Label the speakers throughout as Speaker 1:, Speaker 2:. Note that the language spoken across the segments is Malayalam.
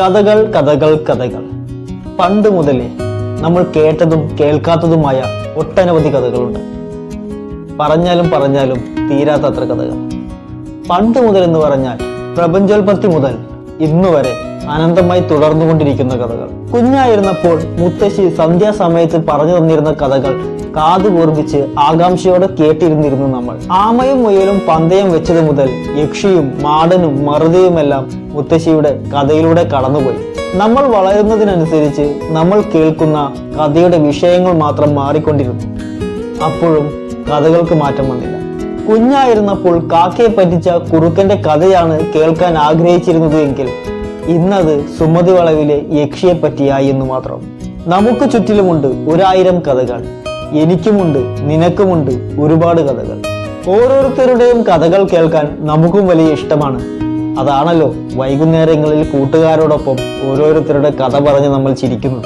Speaker 1: കഥകൾ കഥകൾ കഥകൾ. പണ്ട് മുതലേ നമ്മൾ കേട്ടതും കേൾക്കാത്തതുമായ ഒട്ടനവധി കഥകളുണ്ട്. പറഞ്ഞാലും പറഞ്ഞാലും തീരാത്തത്ര കഥകൾ. പണ്ട് മുതൽ എന്ന് പറഞ്ഞാൽ പ്രപഞ്ചോൽപത്തി മുതൽ ഇന്നു വരെ അനന്തമായി തുടർന്നുകൊണ്ടിരിക്കുന്ന കഥകൾ. കുഞ്ഞായിരുന്നപ്പോൾ മുത്തശ്ശി സന്ധ്യാസമയത്ത് പറഞ്ഞു തന്നിരുന്ന കഥകൾ കാതു കൂർപ്പിച്ച് ആകാംക്ഷയോടെ കേട്ടിരുന്നിരുന്നു നമ്മൾ. ആമയും മുയലും പന്തയം വെച്ചത് മുതൽ യക്ഷിയും മാടനും മറുതയുമെല്ലാം മുത്തശ്ശിയുടെ കഥയിലൂടെ കടന്നുപോയി. നമ്മൾ വളരുന്നതിനനുസരിച്ച് നമ്മൾ കേൾക്കുന്ന കഥയുടെ വിഷയങ്ങൾ മാത്രം മാറിക്കൊണ്ടിരുന്നു. അപ്പോഴും കഥകൾക്ക് മാറ്റം വന്നില്ല. കുഞ്ഞായിരുന്നപ്പോൾ കാക്കയെ പറ്റിച്ച കുറുക്കന്റെ കഥയാണ് കേൾക്കാൻ ആഗ്രഹിച്ചിരുന്നത് എങ്കിൽ ഇന്നത് സുമതി വളവിലെ യക്ഷിയെ പറ്റിയായി എന്ന് മാത്രം. നമുക്ക് ചുറ്റിലുമുണ്ട് ഒരായിരം കഥകൾ. എനിക്കുമുണ്ട് നിനക്കുമുണ്ട് ഒരുപാട് കഥകൾ. ഓരോരുത്തരുടെയും കഥകൾ കേൾക്കാൻ നമുക്കും വലിയ ഇഷ്ടമാണ്. അതാണല്ലോ വൈകുന്നേരങ്ങളിൽ കൂട്ടുകാരോടൊപ്പം ഓരോരുത്തരുടെ കഥ പറഞ്ഞ് നമ്മൾ ചിരിക്കുന്നത്.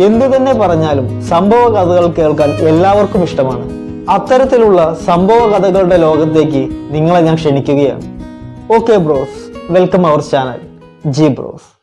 Speaker 1: എന്തു തന്നെ പറഞ്ഞാലും സംഭവ കഥകൾ കേൾക്കാൻ എല്ലാവർക്കും ഇഷ്ടമാണ്. അത്തരത്തിലുള്ള സംഭവ കഥകളുടെ ലോകത്തേക്ക് നിങ്ങളെ ഞാൻ ക്ഷണിക്കുകയാണ്. Okay bros welcome our channel G bros